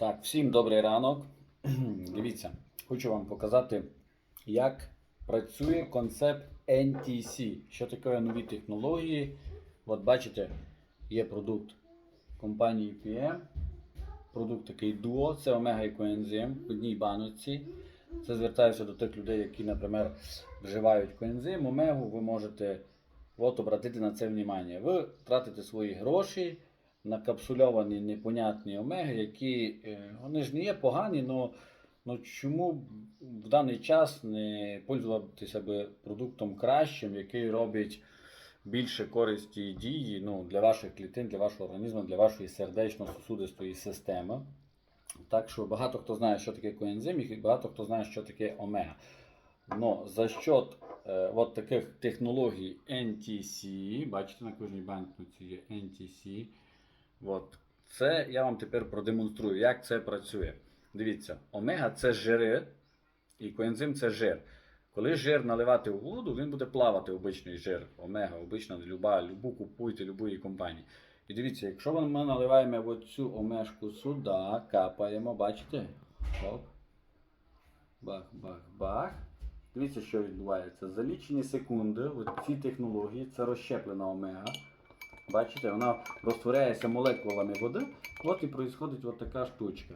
Так, всім добрий ранок. Дивіться, хочу вам показати, як працює концепт NTC. Що таке нові технології. От бачите, є продукт компанії PM. Продукт такий Duo, це омега і коензим в одній баночці. Це звертаюся до тих людей, які, наприклад, вживають коензим, омегу, ви можете от, обратити на це внимання. Ви тратите свої гроші на капсульовані непонятні омеги, які е, вони ж не є погані, але чому в даний час не пользуватися би продуктом кращим, який робить більше користі і дії ну, для ваших клітин, для вашого організму, для вашої сердечно-сосудистої системи. Так що багато хто знає, що таке коензим, і багато хто знає, що таке омега. Но за счет е, от таких технологій NTC, бачите, на кожній банкноті є NTC. От. Це я вам тепер продемонструю, як це працює. Дивіться, омега це жири, і коензим це жир. Коли жир наливати в воду, він буде плавати обичний жир. Омега, обична, люба, любу купуйте, любої компанії. І дивіться, якщо ми наливаємо оцю омешку сюди, капаємо, бачите? Оп. Бах, бах, бах. Дивіться, що відбувається. За лічені секунди, от технології, це розщеплена омега. Бачите, вона розтворяється молекулами води, от і відбувається от така штучка.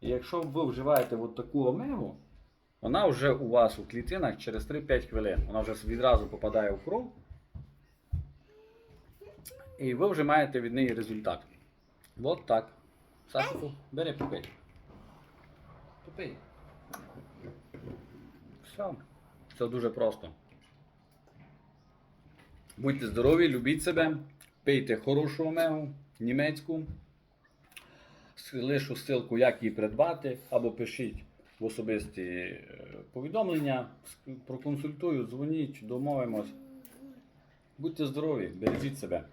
І якщо ви вживаєте от таку омегу, вона вже у вас у клітинах через 3-5 хвилин. Вона вже відразу попадає в кров. І ви вже маєте від неї результат. От так. Сашику, бери попий. Попий. Все. Все дуже просто. Будьте здорові, любіть себе, пийте хорошу омегу, німецьку. Лишу ссылку, як її придбати, або пишіть в особисті е, повідомлення, проконсультую, дзвоніть, домовимось. Будьте здорові, бережіть себе.